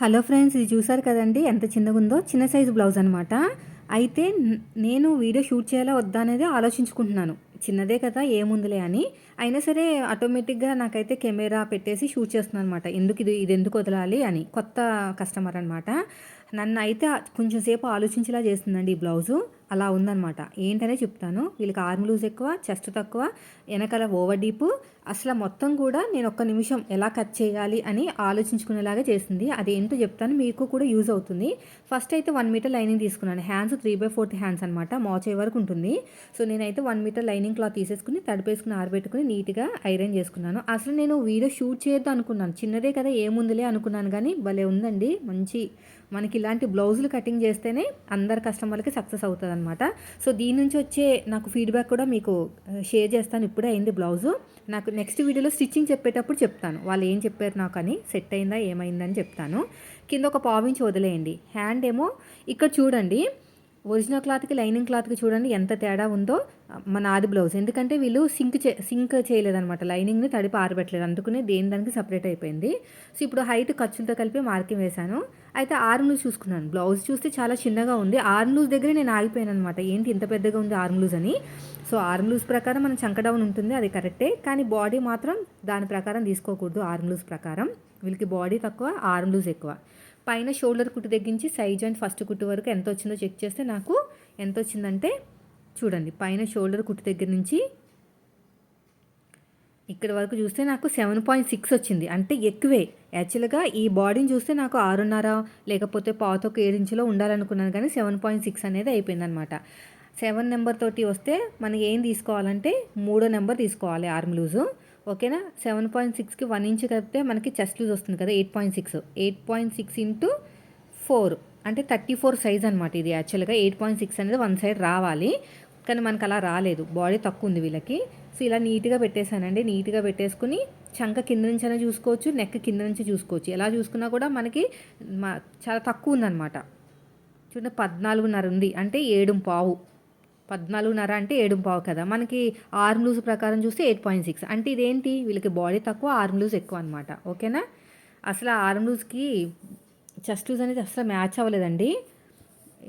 Hello friends ఇది చూసారు కదండి? ఎంత చిన్నగా ఉందో చిన్న సైజు బ్లౌజ్ అనమాట అయితే నేను వీడియో షూట్ చేయాలా వద్దా అనేది ఆలోచించుకుంటున్నాను. చిన్నదే కదా ఏముందిలే అని. అయినా సరే ఆటోమేటిక్గా నాకైతే కెమెరా పెట్టేసి షూట్ చేస్తున్నాను అనమాట ఎందుకు ఇది ఇది ఎందుకు వదలాలి అని. కొత్త కస్టమర్ అనమాట నన్ను అయితే కొంచెం సేపు ఆలోచించేలా చేస్తుందండి ఈ బ్లౌజు. అలా ఉందన్నమాట. ఏంటనే చెప్తాను. వీళ్ళకి ఆర్మ్ లూజ్ ఎక్కువ చెస్ట్ తక్కువ వెనకాల ఓవర్ డీప్. అసలు మొత్తం కూడా నేను ఒక్క నిమిషం ఎలా కట్ చేయాలి అని ఆలోచించుకునేలాగా చేసింది. అదేంటో చెప్తాను. మీకు కూడా యూజ్ అవుతుంది. ఫస్ట్ అయితే వన్ మీటర్ లైనింగ్ తీసుకున్నాను. Hands three by fourth hands అనమాట మోచే వరకు ఉంటుంది. సో నేనైతే వన్ మీటర్ లైనింగ్ క్లాత్ తీసేసుకుని తడిపేసుకుని ఆరబెట్టుకుని నీట్గా ఐరన్ చేసుకున్నాను. అసలు నేను వీడియో షూట్ చేయొద్దు అనుకున్నాను. చిన్నదే కదా ఏముందిలే అనుకున్నాను. కానీ భలే ఉందండి. మంచి మనకి ఇలాంటి బ్లౌజులు కటింగ్ చేస్తేనే అందరు కస్టమర్లకి సక్సెస్ అవుతుంది అనమాట సో దీని నుంచి వచ్చే నాకు ఫీడ్బ్యాక్ కూడా మీకు షేర్ చేస్తాను. ఇప్పుడే అయింది బ్లౌజు. నాకు నెక్స్ట్ వీడియోలో స్టిచ్చింగ్ చెప్పేటప్పుడు చెప్తాను. వాళ్ళు ఏం చెప్పారు నాకు అని సెట్ అయిందా ఏమైందని చెప్తాను. కింద ఒక పావించి వదిలేయండి. హ్యాండ్ ఏమో ఇక్కడ చూడండి. ఒరిజినల్ క్లాత్కి లైనింగ్ క్లాత్కి చూడండి ఎంత తేడా ఉందో మన ఆది బ్లౌజ్. ఎందుకంటే వీళ్ళు సింక్ చే సింక్ చేయలేదనమాట లైనింగ్ని తడిపి ఆరబెట్టలేదు అందుకనే దేని దానికి సపరేట్ అయిపోయింది. సో ఇప్పుడు హైట్ ఖర్చులతో కలిపి మార్కింగ్ వేశాను. అయితే ఆర్మ్ లూజ్ చూసుకున్నాను. బ్లౌజ్ చూస్తే చాలా చిన్నగా ఉంది. ఆర్మ్ లూజ్ దగ్గర నేను ఆగిపోయాను అనమాట ఏంటి ఇంత పెద్దగా ఉంది ఆర్మ్ లూజ్ అని? సో ఆర్మ్ లూజ్ ప్రకారం మన చంకడౌన్ ఉంటుంది. అది కరెక్టే. కానీ బాడీ మాత్రం దాని ప్రకారం తీసుకోకూడదు. ఆర్మ్ లూజ్ ప్రకారం. వీళ్ళకి బాడీ తక్కువ ఆర్మ్ లూజ్ ఎక్కువ. పైన షోల్డర్ కుట్టు తగ్గించి సైజ్ అండ్ ఫస్ట్ కుట్టు వరకు ఎంత వచ్చిందో చెక్ చేస్తే నాకు ఎంత వచ్చిందంటే చూడండి పైన షోల్డర్ కుట్టు దగ్గర నుంచి ఇక్కడ వరకు చూస్తే నాకు సెవెన్ పాయింట్ సిక్స్ వచ్చింది. అంటే ఎక్కువే. యాక్చువల్గా ఈ బాడీని చూస్తే నాకు ఆరున్నర లేకపోతే పాతొక ఏడు ఇంచులో ఉండాలనుకున్నాను కానీ సెవెన్ పాయింట్ సిక్స్ అనేది అయిపోయిందనమాట సెవెన్ నెంబర్ తోటి వస్తే మనకి ఏం తీసుకోవాలంటే మూడో నెంబర్ తీసుకోవాలి ఆర్మ్ లూజు. ఓకేనా? సెవెన్ పాయింట్ సిక్స్కి వన్ ఇంచ్ కలిపితే మనకి చెస్ట్ లూజ్ వస్తుంది కదా eight point six. Eight point six into four. అంటే థర్టీ ఫోర్ సైజ్ అనమాట ఇది యాక్చువల్గా. ఎయిట్ పాయింట్ సిక్స్ అనేది వన్ సైడ్ రావాలి. కానీ మనకు అలా రాలేదు. బాడీ తక్కువ ఉంది వీళ్ళకి. సో ఇలా నీట్గా పెట్టేశానండి. నీట్గా పెట్టేసుకుని చంక కింద నుంచి అయినా చూసుకోవచ్చు నెక్ కింద నుంచి చూసుకోవచ్చు. ఎలా చూసుకున్నా కూడా మనకి మా- చాలా తక్కువ ఉందన్నమాట. చూడండి పద్నాలుగున్నర ఉంది. అంటే ఏడు పావు. పద్నాలుగున్నర అంటే ఏడు పావు కదా. మనకి ఆర్మ్ లూజ్ ప్రకారం చూస్తే ఎయిట్ పాయింట్ సిక్స్. అంటే ఇదేంటి? వీళ్ళకి బాడీ తక్కువ ఆర్మ్ లూజ్ ఎక్కువ అనమాట ఓకేనా? అసలు ఆ ఆర్మ్ లూజ్కి చెస్ట్ లూజ్ అనేది అసలు మ్యాచ్ అవ్వలేదండి.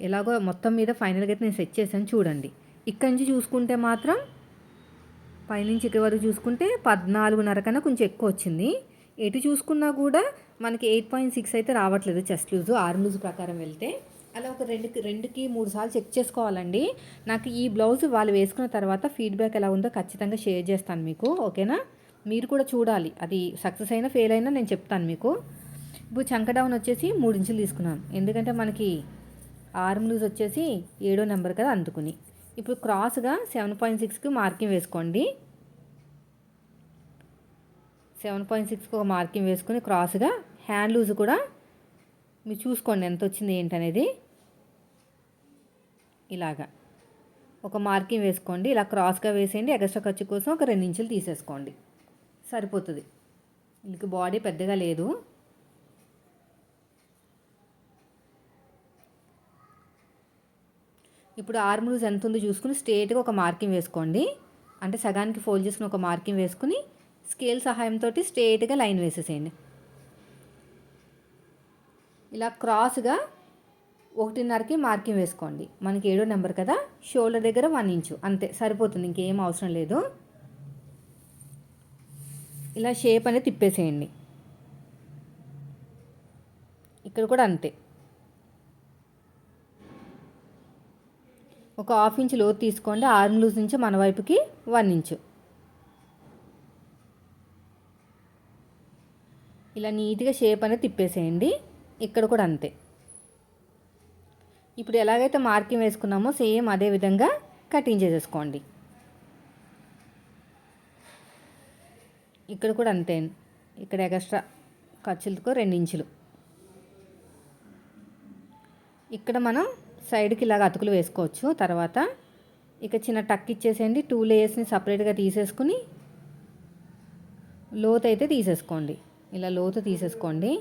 ఎలాగో మొత్తం మీద ఫైనల్గా అయితే నేను సెట్ చేశాను చూడండి. ఇక్కడి నుంచి చూసుకుంటే మాత్రం పైనుంచి ఇక్కడ వరకు చూసుకుంటే పద్నాలుగున్నర కన్నా కొంచెం ఎక్కువ వచ్చింది. ఎటు చూసుకున్నా కూడా మనకి ఎయిట్ పాయింట్ సిక్స్ అయితే రావట్లేదు చెస్ట్ లూజు ఆర్మ్ లూజ్ ప్రకారం వెళ్తే. అలా ఒక రెండుకి రెండుకి మూడు సార్లు చెక్ చేసుకోవాలండి. నాకు ఈ బ్లౌజ్ వాళ్ళు వేసుకున్న తర్వాత ఫీడ్బ్యాక్ ఎలా ఉందో ఖచ్చితంగా షేర్ చేస్తాను మీకు ఓకేనా? మీరు కూడా చూడాలి. అది సక్సెస్ అయినా ఫెయిల్ అయినా నేను చెప్తాను మీకు. ఇప్పుడు చంక డౌన్ వచ్చేసి మూడు ఇంచులు తీసుకున్నాను. ఎందుకంటే మనకి ఆర్మ్ లూజ్ వచ్చేసి ఏడో నెంబర్ కదా అందుకుని. ఇప్పుడు క్రాస్గా సెవెన్ పాయింట్ సిక్స్కి మార్కింగ్ వేసుకోండి. సెవెన్ పాయింట్ సిక్స్కి ఒక మార్కింగ్ వేసుకుని క్రాస్గా హ్యాండ్ లూజ్ కూడా మీరు చూసుకోండి ఎంత వచ్చింది ఏంటనేది. ఇలాగా. ఒక మార్కింగ్ వేసుకోండి ఇలా క్రాస్గా వేసేయండి ఎక్స్ట్రా ఖర్చు కోసం ఒక రెండు ఇంచులు తీసేసుకోండి. సరిపోతుంది. వీళ్ళకి బాడీ పెద్దగా లేదు. ఇప్పుడు ఆర్మ్ లూజ్ ఎంత ఉందో చూసుకుని స్ట్రేట్గా ఒక మార్కింగ్ వేసుకోండి. అంటే సగానికి ఫోల్డ్ చేసుకుని ఒక మార్కింగ్ వేసుకుని స్కేల్ సహాయంతో స్ట్రేట్గా లైన్ వేసేసేయండి. ఇలా క్రాస్గా ఒకటిన్నరకి మార్కింగ్ వేసుకోండి. మనకి ఏడో నెంబర్ కదా? షోల్డర్ దగ్గర వన్ ఇంచు. అంతే సరిపోతుంది. ఇంకేం అవసరం లేదు. ఇలా షేప్ అనేది తిప్పేసేయండి. ఇక్కడ కూడా అంతే. ఒక హాఫ్ ఇంచ్ లోతు తీసుకోండి. ఆర్మ్ లూజ్ నుంచి మన వైపుకి వన్ ఇంచు. ఇలా నీట్గా షేప్ అనేది తిప్పేసేయండి. ఇక్కడ కూడా అంతే. ఇప్పుడు ఎలాగైతే మార్కింగ్ వేసుకున్నామో సేమ్ అదే విధంగా కటింగ్ చేసేసుకోండి. ఇక్కడ కూడా అంతే. ఇక్కడ ఎక్స్ట్రా ఖర్చులతో రెండు ఇంచులు. ఇక్కడ మనం సైడ్కి ఇలాగ అతుకులు వేసుకోవచ్చు. తర్వాత ఇక చిన్న టక్ ఇచ్చేసేయండి. టూ లేయర్స్ని సపరేట్గా తీసేసుకుని లోతు అయితే తీసేసుకోండి. ఇలా లోతు తీసేసుకోండి.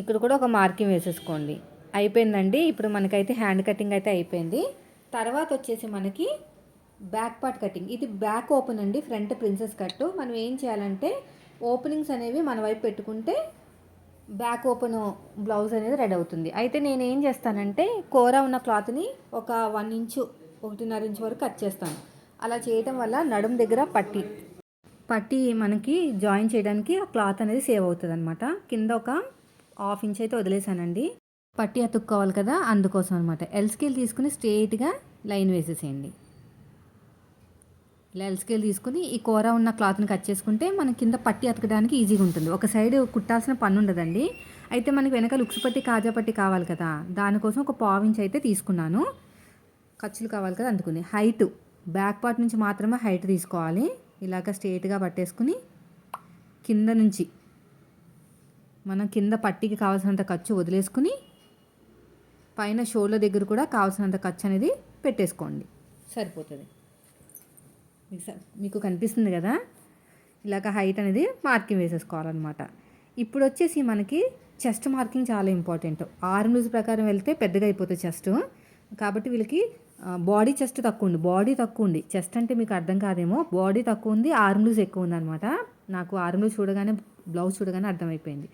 ఇక్కడ కూడా ఒక మార్కింగ్ వేసేసుకోండి. అయిపోయిందండి. ఇప్పుడు మనకైతే హ్యాండ్ కటింగ్ అయితే అయిపోయింది. తర్వాత వచ్చేసి మనకి బ్యాక్ పార్ట్ కటింగ్ ఇది బ్యాక్ ఓపెన్ అండి. ఫ్రంట్ ప్రిన్సెస్ కట్టు మనం ఏం చేయాలంటే ఓపెనింగ్స్ అనేవి మన వైపు పెట్టుకుంటే బ్యాక్ ఓపెన్ బ్లౌజ్ అనేది రెడీ అవుతుంది. అయితే నేను ఏం చేస్తానంటే కూర ఉన్న క్లాత్ని ఒక వన్ ఇంచు ఒకటిన్నర ఇంచు వరకు కట్ చేస్తాను. అలా చేయటం వల్ల నడుం దగ్గర పట్టి పట్టి మనకి జాయిన్ చేయడానికి ఆ క్లాత్ అనేది సేవ్ అవుతుంది అనమాట కింద ఒక హాఫ్ ఇంచ్ అయితే వదిలేసానండి. పట్టి అతుక్కోవాలి కదా అందుకోసం అనమాట ఎల్ స్కేల్ తీసుకుని స్ట్రేట్గా లైన్ వేసేసేయండి. ఇలా ఎల్ స్కేల్ తీసుకుని ఈ కూర ఉన్న క్లాత్ని కట్ చేసుకుంటే మన కింద పట్టి అతకడానికి ఈజీగా ఉంటుంది. ఒక సైడ్ కుట్టాల్సిన పని ఉండదండి. అయితే మనకి వెనక లుక్స్ పట్టి కాజా పట్టి కావాలి కదా దానికోసం ఒక పావు అయితే తీసుకున్నాను. ఖర్చులు కావాలి కదా అందుకుని. హైట్ బ్యాక్ పార్ట్ నుంచి మాత్రమే హైట్ తీసుకోవాలి. ఇలాగ స్ట్రేట్గా పట్టేసుకుని కింద నుంచి మనం కింద పట్టికి కావాల్సినంత ఖర్చు వదిలేసుకుని పైన షోల్డర్ దగ్గర కూడా కావాల్సినంత ఖర్చు అనేది పెట్టేసుకోండి. సరిపోతుంది. మీకు మీకు కనిపిస్తుంది కదా? ఇలాగ హైట్ అనేది మార్కింగ్ వేసేసుకోవాలన్నమాట. ఇప్పుడు వచ్చేసి మనకి చెస్ట్ మార్కింగ్ చాలా ఇంపార్టెంట్. ఆర్మ్ లూజ్ ప్రకారం వెళ్తే పెద్దగా అయిపోతుంది చెస్ట్. కాబట్టి వీళ్ళకి బాడీ చెస్ట్ తక్కువ ఉంది. బాడీ తక్కువ ఉంది. చెస్ట్ అంటే మీకు అర్థం కాదేమో. బాడీ తక్కువ ఉంది ఆర్మ్ లూజ్ ఎక్కువ ఉంది అనమాట నాకు ఆర్మ్ లూజ్ చూడగానే బ్లౌజ్ చూడగానే అర్థమైపోయింది.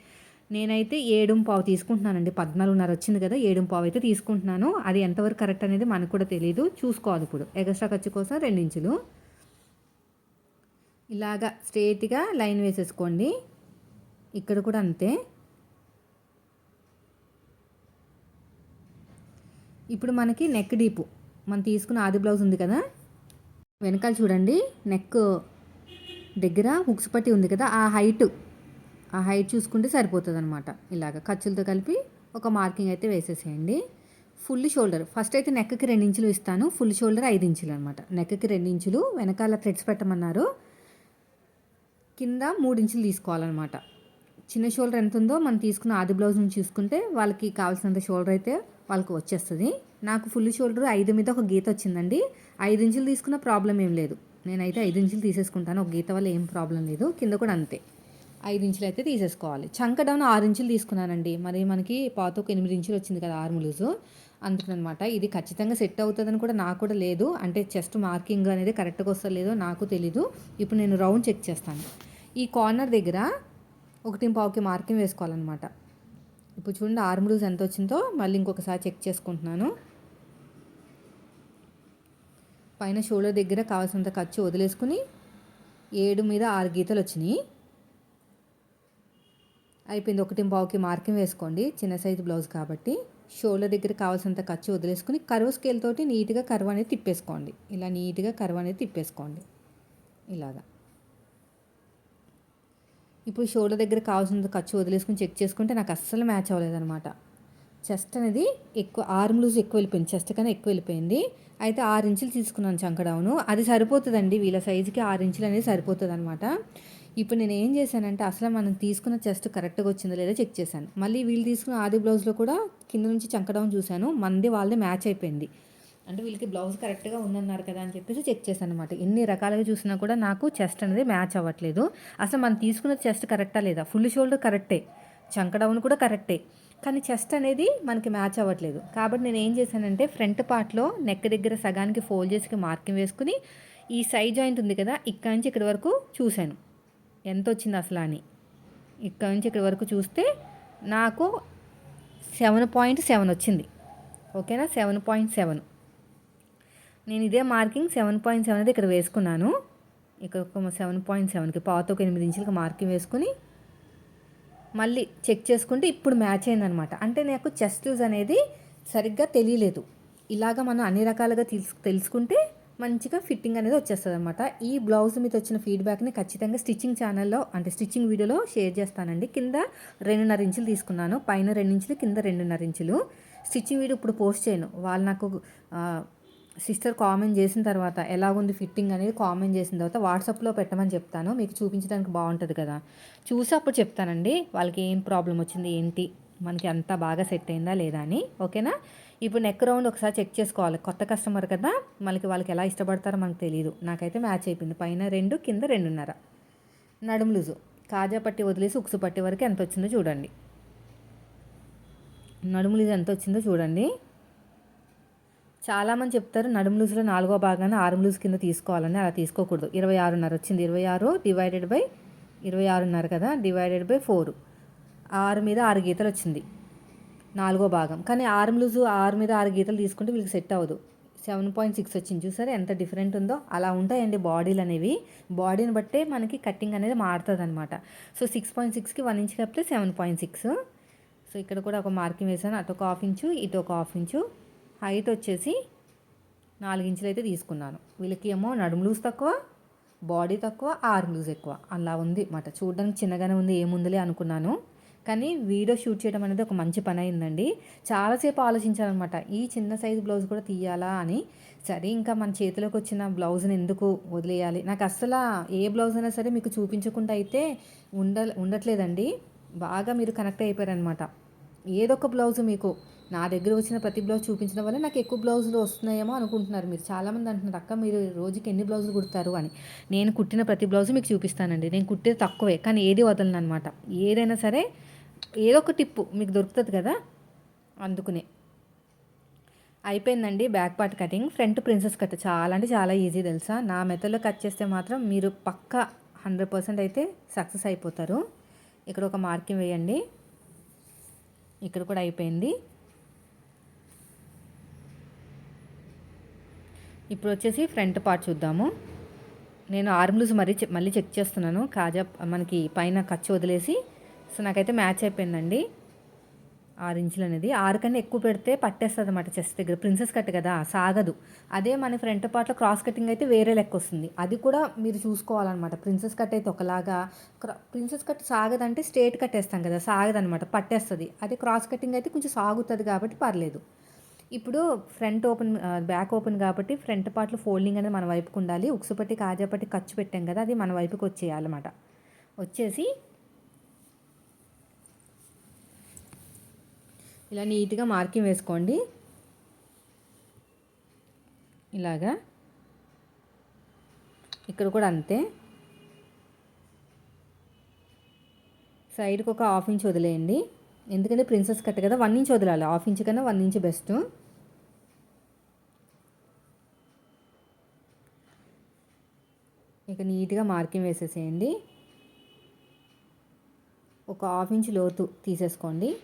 నేనైతే ఏడుం పావు తీసుకుంటున్నానండి. పద్నాలుగున్నర వచ్చింది కదా ఏడు పావు అయితే తీసుకుంటున్నాను. అది ఎంతవరకు కరెక్ట్ అనేది మనకు కూడా తెలియదు చూసుకోవాలి ఇప్పుడు. ఎగస్ట్రా ఖర్చు కోసం రెండు ఇంచులు ఇలాగా స్ట్రేట్గా లైన్ వేసేసుకోండి. ఇక్కడ కూడా అంతే. ఇప్పుడు మనకి నెక్ డీపు. మనం తీసుకున్న ఆది బ్లౌజ్ ఉంది కదా. వెనకాల చూడండి. నెక్ దగ్గర హుక్స్ పట్టి ఉంది కదా. ఆ హైట్ ఆ హైట్ చూసుకుంటే సరిపోతుంది అనమాట ఇలాగ ఖర్చులతో కలిపి ఒక మార్కింగ్ అయితే వేసేసేయండి. ఫుల్ షోల్డర్ ఫస్ట్ అయితే నెక్కకి రెండించులు ఇస్తాను. ఫుల్ షోల్డర్ ఐదు ఇంచులు అనమాట నెక్కకి రెండించులు వెనకాల థ్రెడ్స్ పెట్టమన్నారు. కింద మూడు ఇంచులు తీసుకోవాలన్నమాట. చిన్న షోల్డర్ ఎంత ఉందో మనం తీసుకున్న ఆది బ్లౌజ్ నుంచి చూసుకుంటే వాళ్ళకి కావాల్సినంత షోల్డర్ అయితే వాళ్ళకి వచ్చేస్తుంది. నాకు ఫుల్ షోల్డర్ ఐదు మీద ఒక గీత వచ్చిందండి. ఐదు ఇంచులు తీసుకున్న ప్రాబ్లం ఏం లేదు. నేనైతే ఐదు ఇంచులు తీసేసుకుంటాను. ఒక గీత వల్ల ఏం ప్రాబ్లం లేదు. కింద కూడా అంతే. ఐదు ఇంచులు అయితే తీసేసుకోవాలి. చంక డౌన్ ఆరు ఇంచులు తీసుకున్నానండి. మరి మనకి పాత ఒక ఎనిమిది ఇంచులు వచ్చింది కదా ఆర్మ్ లూజు అందుకనమాట ఇది ఖచ్చితంగా సెట్ అవుతుందని కూడా నాకు కూడా లేదు. అంటే చెస్ట్ మార్కింగ్ అనేది కరెక్ట్గా వస్తా లేదో నాకు తెలీదు. ఇప్పుడు నేను రౌండ్ చెక్ చేస్తాను. ఈ కార్నర్ దగ్గర ఒకటి పావుకి మార్కింగ్ వేసుకోవాలన్నమాట. ఇప్పుడు చూడండి ఆర్మ్ లూజ్ ఎంత వచ్చిందో. మళ్ళీ ఇంకొకసారి చెక్ చేసుకుంటున్నాను. పైన షోల్డర్ దగ్గర కావాల్సినంత ఖర్చు వదిలేసుకుని ఏడు మీద ఆరు గీతలు వచ్చినాయి. అయిపోయింది ఒకటి పావుకి మార్కింగ్ వేసుకోండి చిన్న సైజు బ్లౌజ్ కాబట్టి. షోల్డర్ దగ్గర కావాల్సినంత ఖర్చు వదిలేసుకుని కర్వ్ స్కేల్ తోటి నీట్గా కర్వ్ అనేది తిప్పేసుకోండి. ఇలా నీట్గా కర్వ్ అనేది తిప్పేసుకోండి. ఇలాగా. ఇప్పుడు షోల్డర్ దగ్గర కావాల్సినంత ఖర్చు వదిలేసుకుని చెక్ చేసుకుంటే నాకు అస్సలు మ్యాచ్ అవ్వలేదన్నమాట. చెస్ట్ అనేది ఎక్కువ ఆర్మ్ లూజ్ ఎక్కువ వెళ్ళిపోయింది చెస్ట్ కన్నా ఎక్కువ వెళ్ళిపోయింది. అయితే ఆరు ఇంచులు తీసుకున్నాను చంకడౌను. అది సరిపోతుందండి వీళ్ళ సైజుకి ఆరు ఇంచులు అనేది సరిపోతుంది అనమాట ఇప్పుడు నేను ఏం చేశానంటే అసలు మనం తీసుకున్న చెస్ట్ కరెక్ట్గా వచ్చిందో లేదో చెక్ చేశాను. మళ్ళీ వీళ్ళు తీసుకున్న ఆది బ్లౌజ్లో కూడా కింద నుంచి చంకడౌన్ చూశాను. మంది వాళ్ళది మ్యాచ్ అయిపోయింది. అంటే వీళ్ళకి బ్లౌజ్ కరెక్ట్గా ఉందన్నారు కదా అని చెప్పేసి చెక్ చేశాను అనమాట ఎన్ని రకాలుగా చూసినా కూడా నాకు చెస్ట్ అనేది మ్యాచ్ అవ్వట్లేదు. అసలు మనం తీసుకున్న చెస్ట్ కరెక్టా లేదా? ఫుల్ షోల్డర్ కరెక్టే చంకడౌన్ కూడా కరెక్టే కానీ చెస్ట్ అనేది మనకి మ్యాచ్ అవ్వట్లేదు. కాబట్టి నేను ఏం చేశానంటే ఫ్రంట్ పార్ట్లో నెక్ దగ్గర సగానికి ఫోల్డ్ చేసి మార్కింగ్ వేసుకుని ఈ సైడ్ జాయింట్ ఉంది కదా ఇక్కడ నుంచి ఇక్కడి వరకు చూశాను. ఎంత వచ్చింది అసలు అని. ఇక్కడ నుంచి ఇక్కడి వరకు చూస్తే నాకు సెవెన్ పాయింట్ సెవెన్ వచ్చింది. ఓకేనా? Seven point seven. నేను ఇదే మార్కింగ్ సెవెన్ పాయింట్ సెవెన్ అయితే ఇక్కడ వేసుకున్నాను. ఇక్కడ ఒక సెవెన్ పాయింట్ సెవెన్కి పాత ఒక ఎనిమిది ఇంచులకి మార్కింగ్ వేసుకుని మళ్ళీ చెక్ చేసుకుంటే ఇప్పుడు మ్యాచ్ అయిందనమాట. అంటే నాకు చెస్ట్ లూజ్ అనేది సరిగ్గా తెలియలేదు. ఇలాగ మనం అన్ని రకాలుగా తెలుసు తెలుసుకుంటే మంచిగా ఫిట్టింగ్ అనేది వచ్చేస్తుంది అనమాట ఈ బ్లౌజ్ మీద వచ్చిన ఫీడ్బ్యాక్ని ఖచ్చితంగా స్టిచ్చింగ్ ఛానల్లో అంటే స్టిచ్చింగ్ వీడియోలో షేర్ చేస్తానండి. కింద రెండున్నర ఇంచులు తీసుకున్నాను. పైన రెండు ఇంచులు కింద రెండున్నర ఇంచులు. స్టిచ్చింగ్ వీడియో ఇప్పుడు పోస్ట్ చేయను. వాళ్ళు నాకు సిస్టర్ కామెంట్ చేసిన తర్వాత ఎలా ఉంది ఫిట్టింగ్ అనేది కామెంట్ చేసిన తర్వాత వాట్సాప్లో పెట్టమని చెప్తాను. మీకు చూపించడానికి బాగుంటుంది కదా. చూసి అప్పుడు చెప్తానండి. వాళ్ళకి ఏం ప్రాబ్లం వచ్చింది ఏంటి? మనకి అంతా బాగా సెట్ అయిందా లేదా అని. ఓకేనా? ఇప్పుడు నెక్ రౌండ్ ఒకసారి చెక్ చేసుకోవాలి. కొత్త కస్టమర్ కదా మనకి వాళ్ళకి ఎలా ఇష్టపడతారో మనకు తెలియదు నాకైతే మ్యాచ్ అయిపోయింది. పైన రెండు కింద రెండున్నర. నడుము లూజు. కాజా పట్టి వదిలేసి ఉక్సు పట్టి వరకు ఎంత వచ్చిందో చూడండి. నడుము లూజు ఎంత వచ్చిందో చూడండి. చాలామంది చెప్తారు నడుము లూజులో నాలుగో భాగాన్ని ఆరు లూజ్ కింద తీసుకోవాలని. అలా తీసుకోకూడదు. ఇరవై ఆరున్నర వచ్చింది. ఇరవై ఆరు డివైడెడ్ బై ఇరవై ఆరున్నర కదా డివైడెడ్ బై ఫోర్ ఆరు మీద ఆరు గీతలు వచ్చింది. నాలుగో భాగం. కానీ ఆర్మ్ లూజు ఆరు మీద ఆరు గీతలు తీసుకుంటే వీళ్ళకి సెట్ అవ్వదు. సెవెన్ పాయింట్ సిక్స్ వచ్చింది చూసారా? ఎంత డిఫరెంట్ ఉందో. అలా ఉంటాయండి బాడీలు అనేవి. బాడీని బట్టే మనకి కటింగ్ అనేది మారుతుంది అనమాట సో సిక్స్ పాయింట్ సిక్స్కి వన్ ఇంచ్ కప్పితే సెవెన్ పాయింట్ సిక్స్. సో ఇక్కడ కూడా ఒక మార్కింగ్ వేసాను అటు ఒక హాఫ్ ఇంచు ఇటు ఒక హాఫ్ ఇంచు. హైట్ వచ్చేసి నాలుగు ఇంచులు అయితే తీసుకున్నాను. వీళ్ళకి ఏమో నడుము లూజ్ తక్కువ బాడీ తక్కువ ఆర్మ్ లూజ్ ఎక్కువ. అలా ఉంది మాట. చూడడానికి చిన్నగానే ఉంది ఏముందిలే అనుకున్నాను. కానీ వీడియో షూట్ చేయడం అనేది ఒక మంచి పని అయిందండి. చాలాసేపు ఆలోచించాలన్నమాట. ఈ చిన్న సైజు బ్లౌజ్ కూడా తీయాలా అని. సరే ఇంకా మన చేతిలోకి వచ్చిన బ్లౌజ్ని ఎందుకు వదిలేయాలి? నాకు అస్సలు ఏ బ్లౌజ్ అయినా సరే మీకు చూపించకుండా అయితే ఉండ ఉండట్లేదండి. బాగా మీరు కనెక్ట్ అయిపోయారనమాట ఏదొక బ్లౌజ్ మీకు నా దగ్గర వచ్చిన ప్రతి బ్లౌజ్ చూపించడం వల్ల నాకు ఎక్కువ బ్లౌజులు వస్తున్నాయేమో అనుకుంటున్నారు మీరు. చాలామంది అంటున్నారు అక్క మీరు రోజుకి ఎన్ని బ్లౌజులు కుడతారు? అని. నేను కుట్టిన ప్రతి బ్లౌజ్ మీకు చూపిస్తానండి. నేను కుట్టేది తక్కువే కానీ ఏది వదలను అనమాట ఏదైనా సరే ఏదో ఒక టిప్పు మీకు దొరుకుతుంది కదా? అందుకునే. అయిపోయిందండి back part cutting. Front princess cut చాలా అంటే చాలా ఈజీ తెలుసా? నా మెథడ్లో కట్ చేస్తే మాత్రం మీరు పక్కా హండ్రెడ్ పర్సెంట్ అయితే సక్సెస్ అయిపోతారు. ఇక్కడ ఒక మార్కింగ్ వేయండి. ఇక్కడ కూడా అయిపోయింది. ఇప్పుడు వచ్చేసి ఫ్రంట్ పార్ట్ చూద్దాము. నేను ఆర్మ్లూస్ మరీ మళ్ళీ చెక్ చేస్తున్నాను. కాజా మనకి పైన ఖర్చు వదిలేసి సో నాకైతే మ్యాచ్ అయిపోయిందండి. ఆరు ఇంచులు అనేది ఆరు కన్నా ఎక్కువ పెడితే పట్టేస్తుంది అనమాట చెస్ట్ దగ్గర. ప్రిన్సెస్ కట్ కదా సాగదు. అదే మన ఫ్రంట్ పార్ట్లో క్రాస్ కటింగ్ అయితే వేరే లెక్క వస్తుంది. అది కూడా మీరు చూసుకోవాలన్నమాట. ప్రిన్సెస్ కట్ అయితే ఒకలాగా ప్రిన్సెస్ కట్ సాగదంటే స్ట్రేట్ కట్టేస్తాం కదా సాగదనమాట పట్టేస్తుంది. అదే క్రాస్ కటింగ్ అయితే కొంచెం సాగుతుంది కాబట్టి పర్లేదు. ఇప్పుడు ఫ్రంట్ ఓపెన్ బ్యాక్ ఓపెన్ కాబట్టి ఫ్రంట్ పార్ట్లో ఫోల్డింగ్ అనేది మన వైపుకు ఉండాలి. ఉక్సుపట్టి కాజాపట్టి ఖర్చు పెట్టాం కదా అది మన వైపుకి వచ్చేయాలన్నమాట. వచ్చేసి ఇలా నీట్గా మార్కింగ్ వేసుకోండి. ఇలాగా. ఇక్కడ కూడా అంతే. సైడ్కి ఒక హాఫ్ ఇంచ్ వదిలేయండి. ఎందుకంటే ప్రిన్సెస్ కట్ కదా వన్ ఇంచ్ వదలాలి. హాఫ్ ఇంచ్ కన్నా వన్ ఇంచ్ బెస్ట్. ఇక నీట్గా మార్కింగ్ వేసేసేయండి. ఒక హాఫ్ ఇంచ్ లోతు తీసేసుకోండి.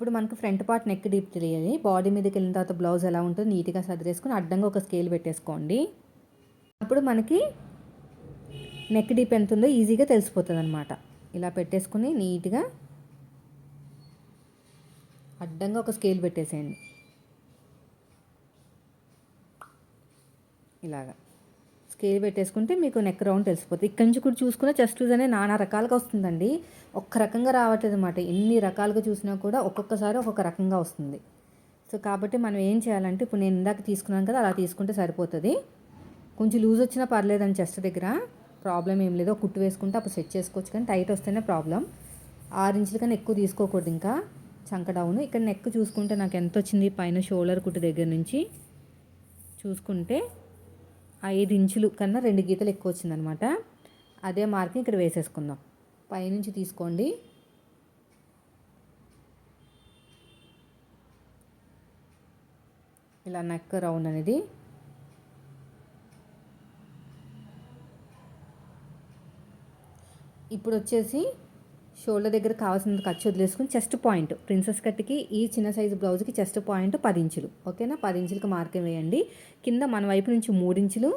ఇప్పుడు మనకు ఫ్రంట్ పార్ట్ నెక్ డీప్ తెలియాలి బాడీ మీదకి వెళ్ళిన తర్వాత బ్లౌజ్ ఎలా ఉంటుందో నీట్గా సదిరేసుకొని అడ్డంగా ఒక స్కేల్ పెట్టేసుకోండి. అప్పుడు మనకి నెక్ డీప్ ఎంత ఉందో ఈజీగా తెలిసిపోతుంది అనమాట ఇలా పెట్టేసుకుని నీట్గా అడ్డంగా ఒక స్కేల్ పెట్టేసేయండి. ఇలాగా. స్కేల్ పెట్టేసుకుంటే మీకు నెక్ రౌండ్ తెలిసిపోతుంది. ఇక్కడి నుంచి కూడా చూసుకున్న చెస్ట్ లూజ్ అనేది నానా రకాలుగా వస్తుందండి. ఒక్క రకంగా రావట్లేదు అనమాట ఎన్ని రకాలుగా చూసినా కూడా ఒక్కొక్కసారి ఒక్కొక్క రకంగా వస్తుంది. సో కాబట్టి మనం ఏం చేయాలంటే ఇప్పుడు నేను ఇందాక తీసుకున్నాను కదా అలా తీసుకుంటే సరిపోతుంది. కొంచెం లూజ్ వచ్చినా పర్లేదండి చెస్ట్ దగ్గర. ప్రాబ్లం ఏం లేదు. కుట్టు వేసుకుంటే అప్పుడు సెట్ చేసుకోవచ్చు కానీ టైట్ వస్తేనే ప్రాబ్లం. ఆరు ఇంచుల కన్నా ఎక్కువ తీసుకోకూడదు ఇంకా. చంక డౌన్. ఇక్కడ నెక్ చూసుకుంటే నాకు ఎంత వచ్చింది? పైన షోల్డర్ కుట్టు దగ్గర నుంచి చూసుకుంటే ఐదు ఇంచులు కన్నా రెండు గీతలు ఎక్కువ వచ్చిందనమాట. అదే మార్కింగ్ ఇక్కడ వేసేసుకుందాం. పైనుంచి తీసుకోండి. ఇలా నెక్ రౌండ్ అనేది. ఇప్పుడు వచ్చేసి షోల్డర్ దగ్గర కావాల్సినంత ఖర్చు వదిలేసుకుని చెస్ట్ పాయింట్. ప్రిన్సెస్ కట్కి ఈ చిన్న సైజు బ్లౌజ్కి చెస్ట్ పాయింట్ పది ఇంచులు ఓకేనా? పది ఇంచులకి మార్కింగ్ వేయండి. కింద మన వైపు నుంచి మూడు ఇంచులు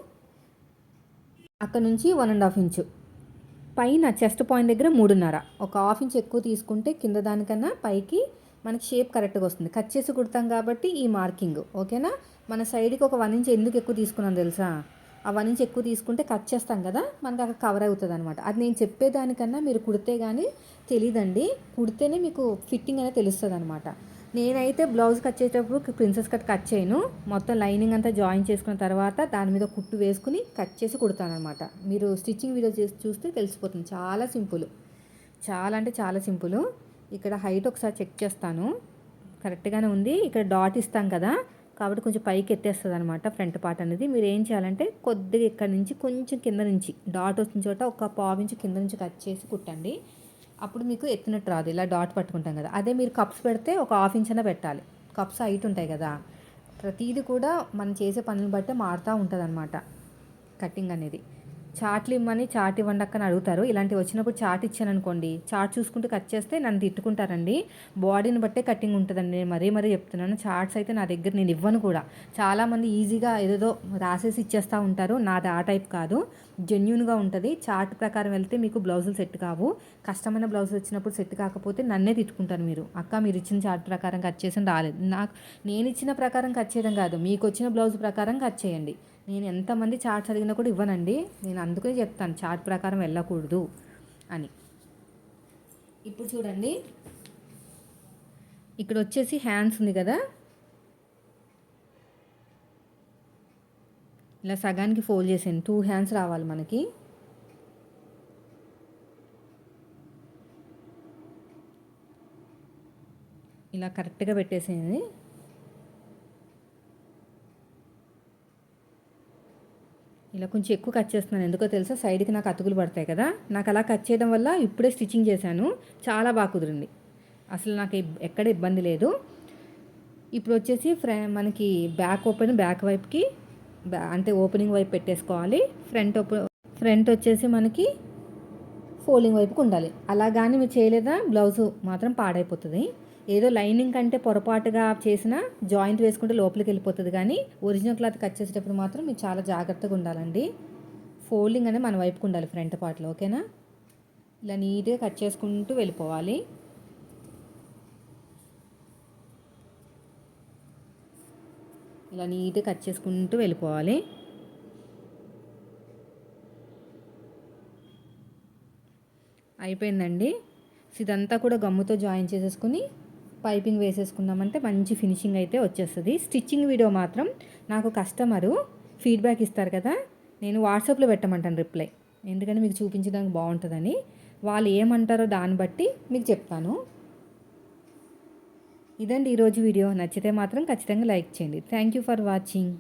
అక్కడ నుంచి వన్ అండ్ హాఫ్ ఇంచు. పైన చెస్ట్ పాయింట్ దగ్గర మూడున్నర. ఒక హాఫ్ ఇంచ్ ఎక్కువ తీసుకుంటే కింద దానికన్నా పైకి మనకి షేప్ కరెక్ట్గా వస్తుంది. కట్ చేసి కుడతాం కాబట్టి ఈ మార్కింగ్. ఓకేనా? మన సైడ్కి ఒక వన్ ఇంచ్ ఎందుకు ఎక్కువ తీసుకున్నాను తెలుసా? ఆ వన్ ఇంచ్ ఎక్కువ తీసుకుంటే కట్ చేస్తాం కదా? మనకి అక్కడ కవర్ అవుతుంది అనమాట అది నేను చెప్పేదానికన్నా మీరు కుడితే కానీ తెలియదండి కుడితేనే మీకు ఫిట్టింగ్ అనేది తెలుస్తుంది అనమాట నేనైతే బ్లౌజ్ కట్ చేసేటప్పుడు ప్రిన్సెస్ కట్ కట్ చేయను. మొత్తం లైనింగ్ అంతా జాయిన్ చేసుకున్న తర్వాత దాని మీద కుట్టు వేసుకుని కట్ చేసి కుడతాను అనమాట మీరు స్టిచ్చింగ్ వీడియో చేసి చూస్తే తెలిసిపోతుంది. చాలా సింపుల్. చాలా అంటే చాలా సింపుల్. ఇక్కడ హైట్ ఒకసారి చెక్ చేస్తాను. కరెక్ట్గానే ఉంది. ఇక్కడ డాట్ ఇస్తాం కదా. కాబట్టి కొంచెం పైకి ఎత్తేస్తుంది అనమాట ఫ్రంట్ పార్ట్ అనేది. మీరు ఏం చేయాలంటే కొద్దిగా ఇక్కడ నుంచి కొంచెం కింద నుంచి డాట్ వచ్చిన చోట ఒక పావు ఇంచు కింద నుంచి కట్ చేసి కుట్టండి. అప్పుడు మీకు ఎత్తినట్టు రాదు. ఇలా డాట్ పట్టుకుంటాం కదా. అదే మీరు కప్స్ పెడితే ఒక హాఫ్ ఇంచ్ అయినా పెట్టాలి. కప్స్ హైట్ ఉంటాయి కదా. ప్రతీది కూడా మనం చేసే పనులు బట్టే మారుతూ ఉంటుంది కటింగ్ అనేది. చాట్లు ఇమ్మని చాట్ ఇవ్వండి అక్కని అడుగుతారు. ఇలాంటివి వచ్చినప్పుడు చాట్ ఇచ్చాను అనుకోండి చాట్ చూసుకుంటూ కట్ చేస్తే నన్ను తిట్టుకుంటారండి. బాడీని బట్టే కటింగ్ ఉంటుందండి. నేను మరీ మరీ చెప్తున్నాను. చార్ట్స్ అయితే నా దగ్గర నేను ఇవ్వను కూడా. చాలామంది ఈజీగా ఏదేదో రాసేసి ఇచ్చేస్తూ ఉంటారు. నాది ఆ టైప్ కాదు. జెన్యున్గా ఉంటుంది. చార్ట్ ప్రకారం వెళ్తే మీకు బ్లౌజులు సెట్ కావు. కష్టమైన బ్లౌజులు వచ్చినప్పుడు సెట్ కాకపోతే నన్నే తిట్టుకుంటారు మీరు. అక్క మీరు ఇచ్చిన చార్ట్ ప్రకారం కట్ చేసి రాలేదు. నాకు నేను ఇచ్చిన ప్రకారం కట్ చేయడం కాదు. మీకు వచ్చిన బ్లౌజ్ ప్రకారం కట్ చేయండి. నేను ఎంతమంది చార్ట్స్ అడిగినా కూడా ఇవ్వనండి. నేను అందుకనే చెప్తాను చార్ట్ ప్రకారం వెళ్ళకూడదు అని. ఇప్పుడు చూడండి. ఇక్కడ వచ్చేసి హ్యాండ్స్ ఉంది కదా. ఇలా సగానికి ఫోల్డ్ చేసాను టూ హ్యాండ్స్ రావాలి మనకి. ఇలా కరెక్ట్గా పెట్టేసేయండి. ఇలా కొంచెం ఎక్కువ కట్ చేస్తున్నాను. ఎందుకో తెలుసా? సైడ్కి నాకు అతుకులు పడతాయి కదా? నాకు అలా కట్ చేయడం వల్ల ఇప్పుడే స్టిచ్చింగ్ చేశాను. చాలా బాగా కుదిరింది. అసలు నాకు ఎక్కడ ఇబ్బంది లేదు. ఇప్పుడు వచ్చేసి ఫ్ర మనకి బ్యాక్ ఓపెన్ బ్యాక్ వైపుకి అంటే ఓపెనింగ్ వైపు పెట్టేసుకోవాలి. ఫ్రంట్ ఓపెన్ ఫ్రంట్ వచ్చేసి మనకి ఫోల్డింగ్ వైపుకి ఉండాలి. అలా కానీ మీరు చేయలేదా? బ్లౌజు మాత్రం పాడైపోతుంది. ఏదో లైనింగ్ కంటే పొరపాటుగా చేసిన జాయింట్ వేసుకుంటే లోపలికి వెళ్ళిపోతుంది. కానీ ఒరిజినల్ క్లాత్ కట్ చేసేటప్పుడు మాత్రం మీరు చాలా జాగ్రత్తగా ఉండాలండి. ఫోల్డింగ్ అనేది మన వైపుకు ఉండాలి ఫ్రంట్ పార్ట్లో ఓకేనా? ఇలా నీట్గా కట్ చేసుకుంటూ వెళ్ళిపోవాలి. ఇలా నీట్గా కట్ చేసుకుంటూ వెళ్ళిపోవాలి. అయిపోయిందండి. ఇదంతా కూడా గమ్ముతో జాయిన్ చేసేసుకుని పైపింగ్ వేసేసుకున్నామంటే మంచి ఫినిషింగ్ అయితే వచ్చేస్తుంది. స్టిచ్చింగ్ వీడియో మాత్రం నాకు కస్టమరు ఫీడ్బ్యాక్ ఇస్తారు కదా నేను వాట్సాప్లో పెట్టమంటాను రిప్లై. ఎందుకంటే మీకు చూపించడానికి బాగుంటుందని. వాళ్ళు ఏమంటారో దాన్ని బట్టి మీకు చెప్తాను. ఇదండి ఈరోజు వీడియో. నచ్చితే మాత్రం ఖచ్చితంగా లైక్ చేయండి. Thank you for watching.